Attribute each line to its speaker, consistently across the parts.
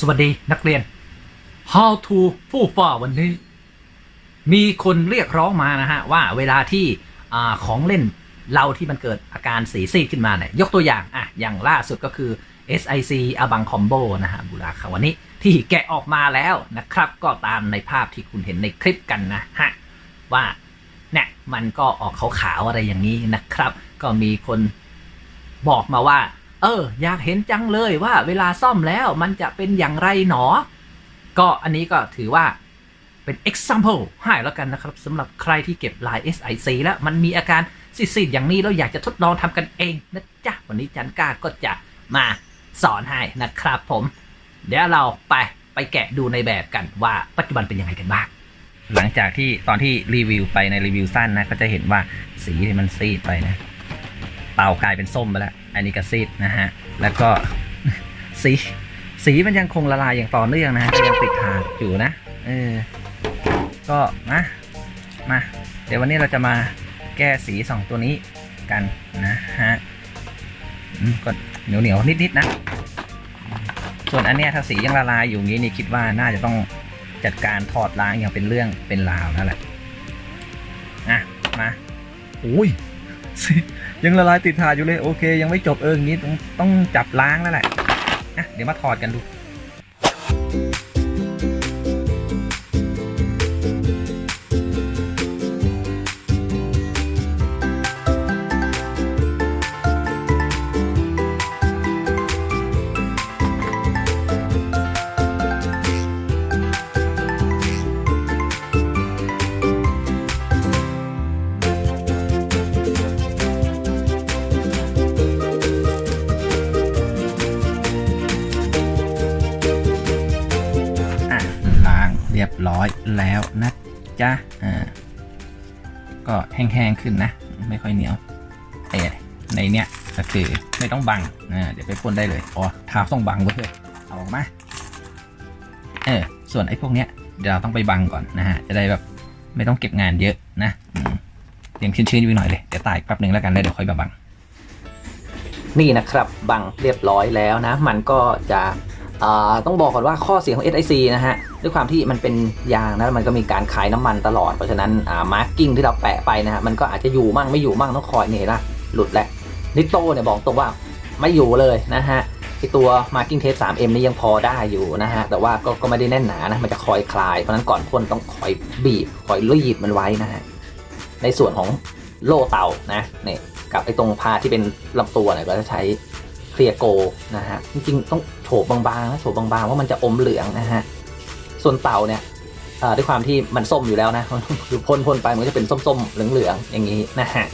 Speaker 1: สวัสดีนักเรียน How to ฟู่ฟ้าวันนี้ มีคนเรียกร้องมานะฮะ ว่าเวลาที่อของเล่นเราที่มันเกิดอาการสีซีดขึ้นมาเนี่ย ยกตัวอย่างอะอย่างล่าสุดก็คือ SIC อบังคอมโบนะฮะบุราคาวานิที่แกะออกมาแล้วนะครับ ก็ตามในภาพที่คุณเห็นในคลิปกันนะฮะ ว่าเนี่ยมันก็ออกขาวๆอะไรอย่างนี้นะครับ ก็มีคนบอกมาว่า เออ อยากเห็นจังเลยว่าเวลาซ่อมแล้วมันจะเป็นอย่างไรหนอ ก็อันนี้ก็ถือว่าเป็น example ให้แล้วกันนะครับสำหรับใครที่เก็บลาย SIC แล้วมันมีอาการซีดๆอย่างนี้แล้วอยากจะทดลองทำกันเองนะจ๊ะ วันนี้จันก้าก็จะมาสอนให้นะครับผม เดี๋ยวเราไปไปแกะดูในแบบกันว่าปัจจุบันเป็นยังไงกันบ้าง หลังจากที่ตอนที่รีวิวไปในรีวิวสั้นนะ ก็จะเห็นว่าสีที่มันซีดไปนะเต่ากลายเป็นส้มไปแล้ว อันนี้ก็ซีดนะฮะ แล้วก็สีสีมันยังคงละลายอย่างต่อเนื่องนะฮะก็ยังติดขาดอยู่นะเออก็มามาเดี๋ยววันนี้เราจะมาแก้สีสองตัวนี้กันนะฮะอืมก็เหนียวเหนียวๆนิดๆนะ ส่วนอันเนี้ยถ้าสียังละลายอยู่อย่างนี้นี่คิดว่าน่าจะต้องจัดการถอดล้างอย่างเป็นเรื่องเป็นราวแล้วแหละอะมาอุ้ยสี ยังละลายติดถาดอยู่เลยโอเค ยังไม่จบเอออย่างนี้ต้องต้องจับล้างแล้วแหละอะเดี๋ยวมาถอดกันดู รียบร้อยแล้วนะจ๊ะอ่าก็แห้งๆขึ้นนะ ไม่ค่อยเหนียวไอ้ในเนี้ยก็คือไม่ต้องบังอ่าเดี๋ยวไปพ่นได้เลยอ๋อเท้าต้องบังไว้เลยเอาออกมาเออส่วนไอ้พวกเนี้ยเดี๋ยวเราต้องไปบังก่อนนะฮะจะได้แบบไม่ต้องเก็บงานเยอะนะเตรียมชื้นๆอยู่หน่อยเลยเดี๋ยวตายแป๊บหนึ่งแล้วกันแล้วเดี๋ยวค่อยมาบังนี่นะครับบังเรียบร้อยแล้วนะ มันก็จะ ต้องบอกก่อนว่าข้อเสียของ SIC นะฮะ ด้วยความที่มันเป็นยางนะมันก็มีการขายน้ำมันตลอด เพราะฉะนั้นอ่ามาร์กิ้งที่เราแปะไปนะฮะ มันก็อาจจะอยู่มั่งไม่อยู่มั่งต้องคอยนี่เห็นะหลุดแหล้วนิโต้เนี่ยบอกตรงว่าไม่อยู่เลยนะฮะไอตัว marking tape 3M นี่ยังพอได้อยู่นะฮะ แต่ว่าก็ก็ไม่ได้แน่นหนานะ มันจะคอยคลาย เพราะฉะนั้นก่อนพ่นต้องคอยบีบ คอยรีดมันไว้นะฮะ ในส่วนของโล่เต่านะเนี่ยกับไอตรงพาที่เป็นลำตัวเนี่ยก็จะใช้ ลียโกนะฮะจริงๆต้องโฉบบางๆนะโฉบบางๆว่ามันจะอมเหลืองนะฮะส่วนเต่าเนี่ยด้วยความที่มันส้มอยู่แล้วนะคือพ่นพ่นไปมันจะเป็นส้มๆเหลืองๆอย่างนี้นะฮะ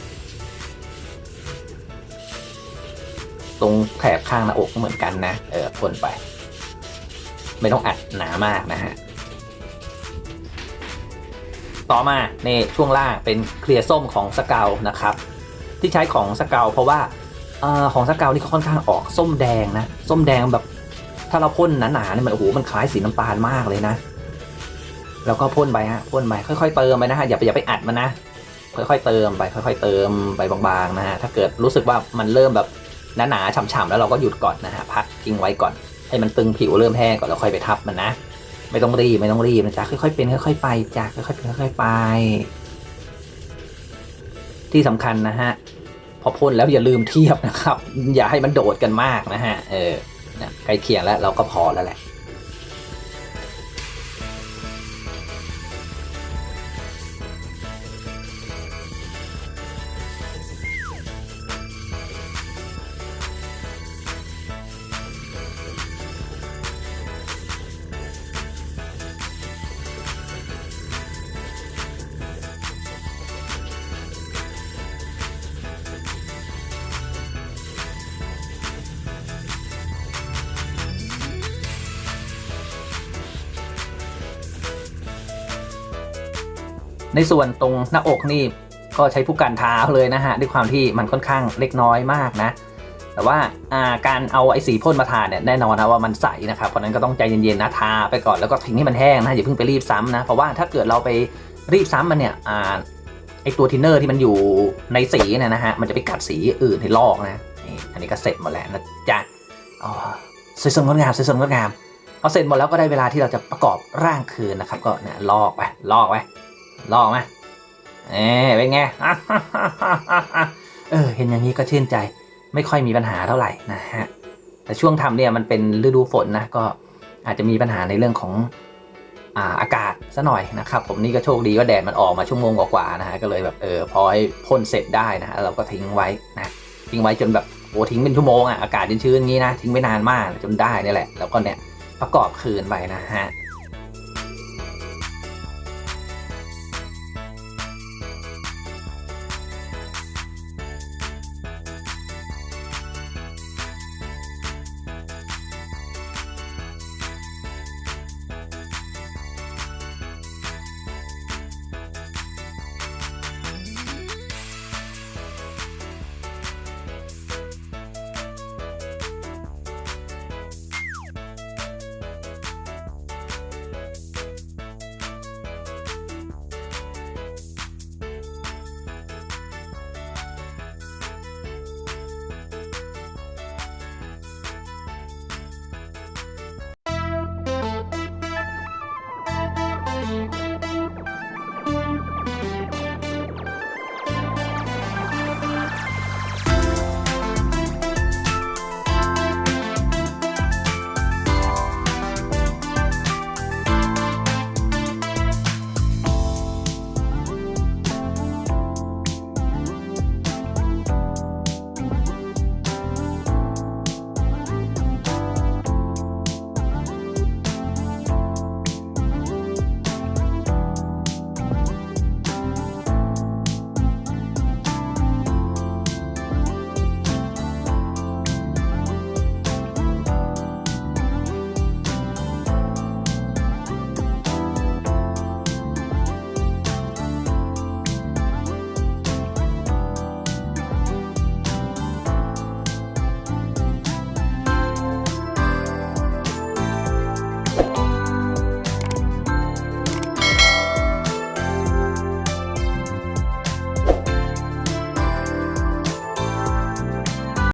Speaker 1: ตรงแถบข้างหน้าอกก็เหมือนกันนะเออพ่นไป ไม่ต้องอัดหนามากนะฮะต่อมาในช่วงล่างเป็นเคลียร์ส้มของสเกลนะครับ ที่ใช้ของสเกลเพราะว่า อของสเกลนี่เขาค่อนข้างออกส้มแดงนะ ส้มแดงแบบ ถ้าเราพ่นหนาๆเนี่ยมันโอ้โหมันคล้ายสีน้ำตาลมากเลยนะ แล้วก็พ่นไปฮะพ่นไปค่อยๆเติมไปนะฮะอย่าไปอย่าไปอัดมันนะค่อยๆเติมไปค่อย ๆ เติมไปบางๆนะฮะถ้าเกิดรู้สึกว่ามันเริ่มแบบหนาๆฉ่ำๆแล้วเราก็หยุดก่อนนะฮะพักทิ้งไว้ก่อน ให้มันตึงผิวเริ่มแห้งก่อนแล้วค่อยไปทับมันนะไม่ต้องรีบไม่ต้องรีบนะจ๊ะค่อยๆเป็นค่อยๆไปจ้ะค่อยๆเป็นค่อยๆไป ที่สำคัญนะฮะ พอพ่นแล้วอย่าลืมเทียบนะครับ อย่าให้มันโดดกันมากนะฮะเออใกล้เคียงแล้วเราก็พอแล้วแหละ ในส่วนตรงหน้าอกนี่ก็ใช้ผู้กันเท้าเลยนะฮะด้วยความที่มันค่อนข้างเล็กน้อยมากนะ แต่ว่าาการเอาไอ้สีพ่นมาทาเนี่ยแน่นอนนะว่ามันใสนะครับเพราะนั้นก็ต้องใจเย็นๆนะทาไปก่อนแล้วก็ทิ้งให้มันแห้งนะอย่าเพิ่งไปรีบซ้ำนะเพราะว่าถ้าเกิดเราไปรีบซ้ำมันเนี่ยอไอตัวทินเนอร์ที่มันอยู่ในสีเนี่ยนะฮะมันจะไปกัดสีอื่นให้ลอกนะอันนี้ก็เสร็จหมดแล้วนะจ๊ะอ๋อสวยสดงดงามสวยสดงดงามโออเสร็จหมดแล้วก็ได้เวลาที่เราจะประกอบร่างคืนนะครับ ก็เนี่ยลอกไปลอกไป ลอกไหมเอ๊เป็นไงเออเห็นอย่างนี้ก็ชื่นใจ ไม่ค่อยมีปัญหาเท่าไหร่นะฮะแต่ช่วงทำเนี่ยมันเป็นฤดูฝนนะก็อาจจะมีปัญหาในเรื่องของอ่าอากาศซะหน่อยนะครับ ผมนี่ก็โชคดีว่าแดดมันออกมาชั่วโมงกว่าๆนะฮะก็เลยแบบเออพอให้พ่นเสร็จได้นะฮะเราก็ทิ้งไว้นะทิ้งไว้จนแบบโอ้ทิ้งเป็นชั่วโมงอะอากาศชื้นๆอย่างนี้นะทิ้งไว้นานมากจนได้นี่แหละ แล้วก็เนี่ยประกอบคืนไปนะฮะ